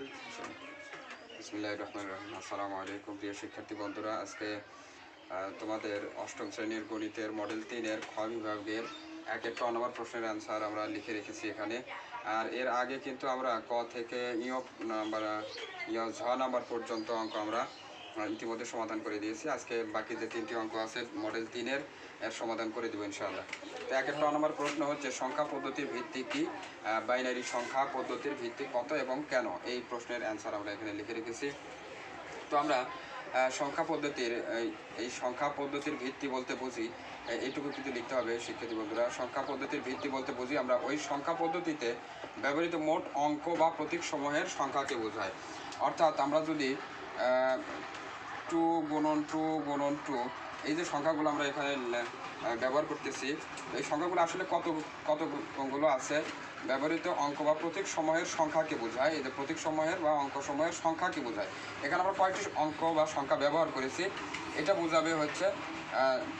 রহিম। আসসালামু আলাইকুম প্রিয় শিক্ষার্থী বন্ধুরা, আজকে তোমাদের অষ্টম শ্রেণির গণিতের মডেল তিনের খ বিভাগের এক একটা নম্বর প্রশ্নের অ্যান্সার আমরা লিখে রেখেছি এখানে। আর এর আগে কিন্তু আমরা ক থেকে ইয় নাম্বার ইয় ঝ নাম্বার পর্যন্ত অঙ্ক আমরা ইতিমধ্যে সমাধান করে দিয়েছি। আজকে বাকি যে তিনটি অঙ্ক আছে, মডেল তিনের এর সমাধান করে দেবো ইনশাআল্লাহ। তো এক একটা নম্বর প্রশ্ন হচ্ছে, সংখ্যা পদ্ধতির ভিত্তি কি? বাইনারি সংখ্যা পদ্ধতির ভিত্তি কত এবং কেন? এই প্রশ্নের অ্যান্সার আমরা এখানে লিখে রেখেছি। তো আমরা সংখ্যা পদ্ধতির, এই- সংখ্যা পদ্ধতির ভিত্তি বলতে বুঝি এইটুকু কিন্তু লিখতে হবে শিক্ষার্থী বন্ধুরা। সংখ্যা পদ্ধতির ভিত্তি বলতে বুঝি, আমরা ওই সংখ্যা পদ্ধতিতে ব্যবহৃত মোট অঙ্ক বা প্রতীক সমূহের সংখ্যাকে বোঝায় অর্থাৎ আমরা যদি টু গুণন টু গুণন টু এই যে সংখ্যাগুলো আমরা এখানে ব্যবহার করতেছি এই সংখ্যাগুলো আসলে কত কতগুলো আছে? ব্যবহৃত অঙ্ক বা প্রতীক সময়ের সংখ্যাকে বোঝায়। এই যে প্রতীক সমূহের বা অঙ্ক সমূহের সংখ্যাকে বোঝায়। এখানে আমরা কয়েকটি অঙ্ক বা সংখ্যা ব্যবহার করেছি। এটা বোঝাবে হচ্ছে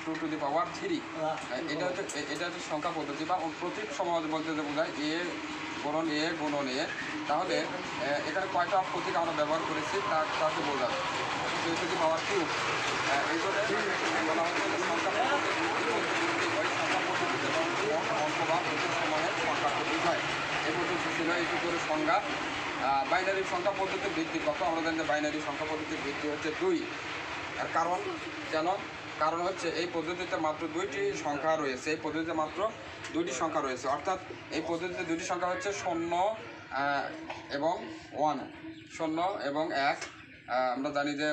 two to the power three এটা হচ্ছে এটা হচ্ছে সংখ্যা পদ্ধতি বা প্রতীক সমূহ বলতে যে বোঝায় এ গুণন এ গুণন এ। তাহলে এখানে কয়টা প্রতীক আমরা ব্যবহার করেছি তা তাকে বোঝাবে। Two to the power cube এই জন্য বলা হচ্ছে যে সংখ্যা পদ্ধতি ওই সংখ্যা পদ্ধতিতে ব্যবহৃত অঙ্ক বা প্রতীক সমূহের সংখ্যাকে বোঝায় এই পদ্ধতি ছিল একটু করে সংজ্ঞা বাইনারি সংখ্যা পদ্ধতির বৃদ্ধি কত আমরা জানি যে বাইনারি সংখ্যা পদ্ধতির বৃদ্ধি হচ্ছে দুই। আর কারণ কেন? কারণ হচ্ছে এই পদ্ধতিতে মাত্র দুইটি সংখ্যা রয়েছে। এই পদ্ধতিতে মাত্র দুইটি সংখ্যা রয়েছে। অর্থাৎ এই পদ্ধতিতে দুইটি সংখ্যা হচ্ছে শূন্য এবং ওয়ান। শূন্য এবং এক। আমরা জানি যে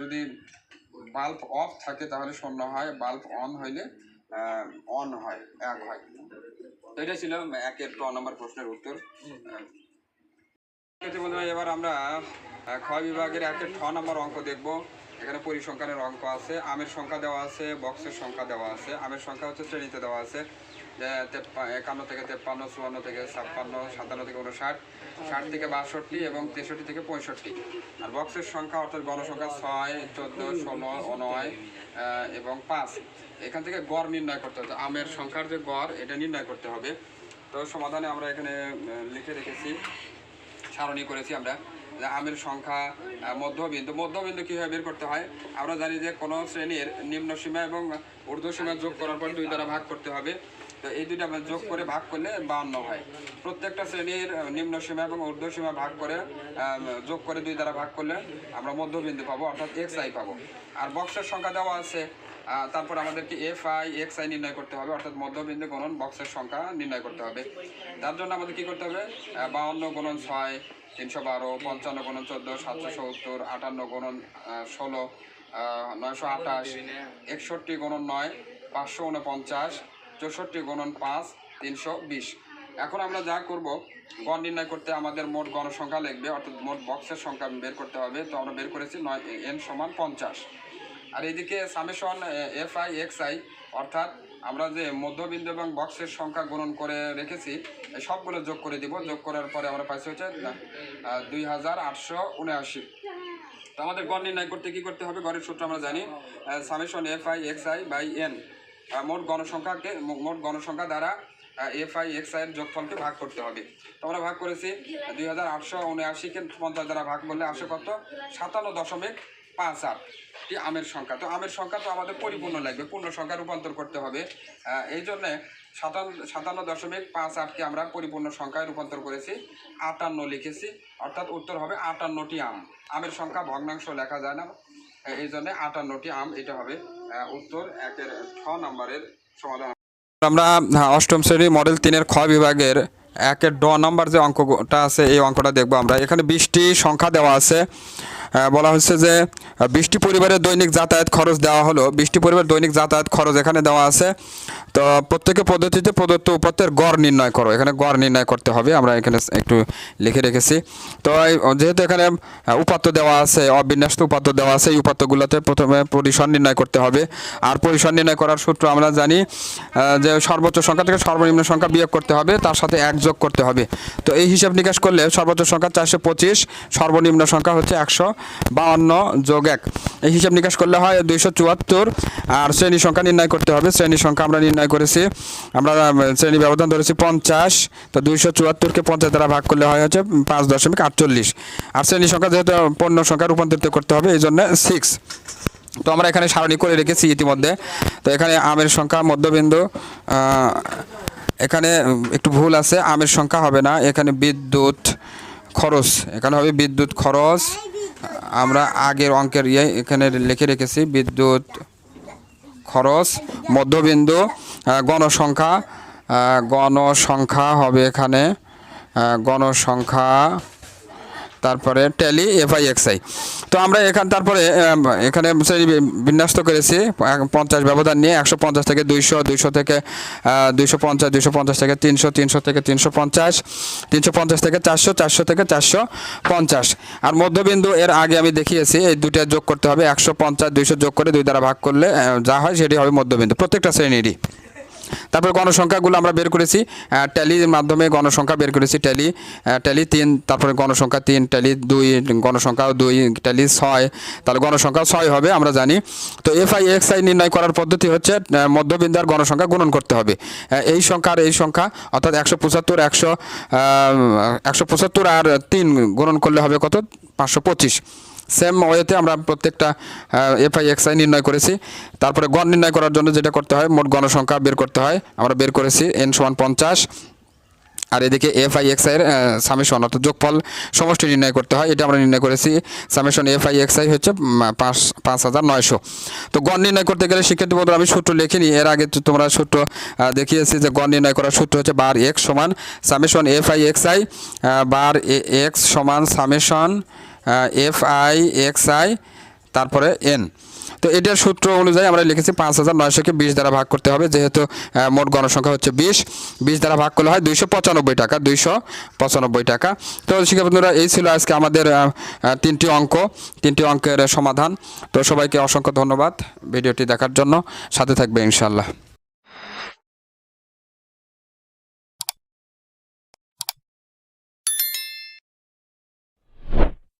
যদি বাল্ব অফ থাকে তাহলে শূন্য হয় বাল্ব অন হইলে অন হয়, এক হয়। তো এটা ছিল একের ক নম্বর প্রশ্নের উত্তর। এবার আমরা ক্ষয় বিভাগের একের ঠ নম্বর অঙ্ক দেখব। এখানে পরিসংখ্যানের অঙ্ক আছে, আমের সংখ্যা দেওয়া আছে, বক্সের সংখ্যা দেওয়া আছে। আমের সংখ্যা হচ্ছে শ্রেণীতে দেওয়া আছে। একান্ন থেকে তেপ্পান্ন, চুয়ান্ন থেকে ছাপ্পান্ন, সাতান্ন থেকে উনষাট ষাট থেকে বাষট্টি এবং তেষট্টি থেকে পঁয়ষট্টি। আর বক্সের সংখ্যা অর্থাৎ গণসংখ্যা ছয়, চোদ্দ, ষোলো নয় এবং পাঁচ। এখান থেকে গড় নির্ণয় করতে হবে। আমের সংখ্যার যে গড়, এটা নির্ণয় করতে হবে। তো সমাধানে আমরা এখানে লিখে রেখেছি, সারণী করেছি আমরা, যে আমের সংখ্যা মধ্যবিন্দু। মধ্যবিন্দু কীভাবে বের করতে হয়? আমরা জানি যে কোনো শ্রেণির নিম্ন সীমা এবং ঊর্ধ্ব সীমা যোগ করার পর দুই দ্বারা ভাগ করতে হবে। তো এই দুইটা যোগ করে ভাগ করলে বাউন্ন হয়। প্রত্যেকটা শ্রেণির নিম্ন সীমা এবং ঊর্ধ্ব সীমা ভাগ করে যোগ করে দুই দ্বারা ভাগ করলে আমরা মধ্যবিন্দু পাবো অর্থাৎ এক্স আই পাবো। আর বক্সের সংখ্যা দেওয়া আছে তারপর আমাদেরকে এফ আই এক্স আই নির্ণয় করতে হবে অর্থাৎ মধ্যবিন্দু গণন বক্সের সংখ্যা নির্ণয় করতে হবে। তার জন্য আমাদের কি করতে হবে? আহ, বাউন্ন গণন ছয় তিনশো বারো পঞ্চান্ন গণন চোদ্দ সাতশো সত্তর আটান্ন গণন ষোলো নয়শো আঠাশ একষট্টি গণন নয় পাঁচশো উনপঞ্চাশ চৌষট্টি গণন পাঁচ, তিনশো বিশ। এখন আমরা যা করব, গণ নির্ণয় করতে আমাদের মোট গণসংখ্যা লিখবে অর্থাৎ মোট বক্সের সংখ্যা বের করতে হবে। তো আমরা বের করেছি নয়, এন সমান পঞ্চাশ। আর এদিকে summation F I, X I, অর্থাৎ আমরা যে মধ্যবিন্দু এবং বক্সের সংখ্যা গণন করে রেখেছি সবগুলো যোগ করে দিব। যোগ করার পরে আমরা পাইছি হচ্ছে দুই হাজার আটশো উনআশি। তো আমাদের গড় নির্ণয় করতে কী করতে হবে? গড়ের সূত্র আমরা জানি। Summation, F I, X I by N. মোট গণসংখ্যাকে মোট গণসংখ্যা দ্বারা এফ আই এক্স আই এর যোগফলকে ভাগ করতে হবে। তো আমরা ভাগ করেছি দুই হাজার আটশো উনআশিকে পঞ্চাশ দ্বারা ভাগ করলে আসে কত? সাতান্ন দশমিক পাঁচ আট টি আমের সংখ্যা। তো আমের সংখ্যা তো আমাদের পরিপূর্ণ লাগবে, পূর্ণ সংখ্যা রূপান্তর করতে হবে। এই জন্যে সাতান্ন সাতান্ন দশমিক পাঁচ আটকে আমরা পরিপূর্ণ সংখ্যায় রূপান্তর করেছি, আটান্ন লিখেছি, অর্থাৎ উত্তর হবে আটান্নটি আম। আমের সংখ্যা ভগ্নাংশ লেখা যায় না। এই জন্য আটান্নটি আম এটা হবে উত্তর একের ছ নম্বরের সমাধান। আমরা হ্যাঁ, অষ্টম শ্রেণি মডেল তিনের খ বিভাগের একের ড নম্বর যে অঙ্কটা আছে এই অঙ্কটা দেখব আমরা। এখানে বিশটি সংখ্যা দেওয়া আছে। বলা হচ্ছে যে বৃষ্টি পরিবারের দৈনিক যাতায়াত খরচ দেওয়া হলো। বৃষ্টি পরিবার দৈনিক যাতায়াত খরচ এখানে দেওয়া আছে। তো প্রত্যেকে পদ্ধতিতে প্রদত্ত উপাত্তের গড় নির্ণয় করো। এখানে গড় নির্ণয় করতে হবে। আমরা এখানে একটু লিখে রেখেছি। তো যেহেতু এখানে উপাত্ত দেওয়া আছে, অবিন্যস্ত উপাত্ত দেওয়া আছে, এই উপাত্তগুলোতে প্রথমে পরিসর নির্ণয় করতে হবে। আর পরিসর নির্ণয় করার সূত্র আমরা জানি যে সর্বোচ্চ সংখ্যা থেকে সর্বনিম্ন সংখ্যা বিয়োগ করতে হবে, তার সাথে এক যোগ করতে হবে। তো এই হিসাব নিকাশ করলে সর্বোচ্চ সংখ্যা চারশো পঁচিশ, সর্বনিম্ন সংখ্যা হচ্ছে একশো। বাউন্ন যোগ এক। এই হিসাব নিকাশ করলে হয় দুইশো চুয়াত্তর। আর শ্রেণি সংখ্যা নির্ণয় করতে হবে। শ্রেণি সংখ্যা আমরা নির্ণয় করেছি। আমরা শ্রেণি ব্যবধান ধরেছি পঞ্চাশ। তো দুইশো চুয়াত্তরকে পঞ্চাশ দ্বারা ভাগ করলে হয় হচ্ছে পাঁচ দশমিক আটচল্লিশ। আর শ্রেণি সংখ্যা যেহেতু পণ্য সংখ্যা রূপান্তরিত করতে হবে, এই জন্য সিক্স তো আমরা এখানে সারণী করে রেখেছি ইতিমধ্যে। তো এখানে আমের সংখ্যা মধ্যবিন্দু এখানে একটু ভুল আছে, আমের সংখ্যা হবে না। এখানে বিদ্যুৎ খরচ, এখানে হবে বিদ্যুৎ খরচ। আমরা আগের অঙ্কের ইয়ে এখানে লিখে রেখেছি, বিদ্যুৎ খরচ, মধ্যবিন্দু গণসংখ্যা গণসংখ্যা হবে এখানে গণসংখ্যা তারপরে ট্যালি এফআই এক্সআই তো আমরা এখান তারপরে এখানে বিন্যস্ত করেছি পঞ্চাশ ব্যবধান নিয়ে একশো পঞ্চাশ থেকে দুইশো দুইশো থেকে দুইশো পঞ্চাশ দুইশো পঞ্চাশ থেকে তিনশো তিনশো থেকে তিনশো পঞ্চাশ তিনশো পঞ্চাশ থেকে চারশো চারশো থেকে চারশো পঞ্চাশ। আর মধ্যবিন্দু এর আগে আমি দেখিয়েছি, এই দুইটা যোগ করতে হবে, একশো পঞ্চাশ, দুইশো যোগ করে দুই দ্বারা ভাগ করলে যা হয় সেটি হবে মধ্যবিন্দু, প্রত্যেকটা শ্রেণীরই। তারপর গণসংখ্যাগুলো আমরা বের করেছি ট্যালির মাধ্যমে গণসংখ্যা বের করেছি ট্যালি ট্যালি তিন তারপরে গণসংখ্যা তিন ট্যালি দুই গণসংখ্যা দুই ট্যালি ছয় তাহলে গণসংখ্যা ছয় হবে আমরা জানি। তো এফ আই এক্স আই নির্ণয় করার পদ্ধতি হচ্ছে আহ, মধ্যবিন্দু আর গণসংখ্যা গুণন করতে হবে। এই সংখ্যা আর এই সংখ্যা অর্থাৎ একশো পঁচাত্তর একশো একশো পঁচাত্তর আর তিন গুণন করলে হবে কত? পাঁচশো পঁচিশ। সেম ওয়েতে আমরা প্রত্যেকটা এফআই এক্সআই নির্ণয় করেছি। তারপরে গণ নির্ণয় করার জন্য যেটা করতে হয়, মোট গণসংখ্যা বের করতে হয়। আমরা বের করেছি এন সমান পঞ্চাশ। আর এদিকে এফ আই এক্স আইয়ের সামেশন অর্থাৎ যোগফল সমষ্টি নির্ণয় করতে হয়। এটা আমরা নির্ণয় করেছি। Summation F I X I হচ্ছে পাঁচ পাঁচ হাজার নয়শো। তো গণ নির্ণয় করতে গেলে শিক্ষার্থী বন্ধুরা, আমি সূত্র লিখিনি। এর আগে তোমরা সূত্র দেখিয়েছি যে গণ নির্ণয় করার সূত্র হচ্ছে বার এক্স সমান summation F I X I bar X সমান summation F I X I তারপরে এন তো এটার সূত্র অনুযায়ী আমরা লিখেছি পাঁচ হাজার নয়শোকে বিশ দ্বারা ভাগ করতে হবে, যেহেতু মোট গণসংখ্যা হচ্ছে বিশ। বিশ দ্বারা ভাগ করলে হয় দুইশো পঁচানব্বই টাকা, দুইশো পঁচানব্বই টাকা। তো শিক্ষাবন্ধুরা এই ছিল আজকে আমাদের তিনটি অঙ্ক, তিনটি অঙ্কের সমাধান। তো সবাইকে অসংখ্য ধন্যবাদ ভিডিওটি দেখার জন্য। সাথে থাকবে ইনশাল্লাহ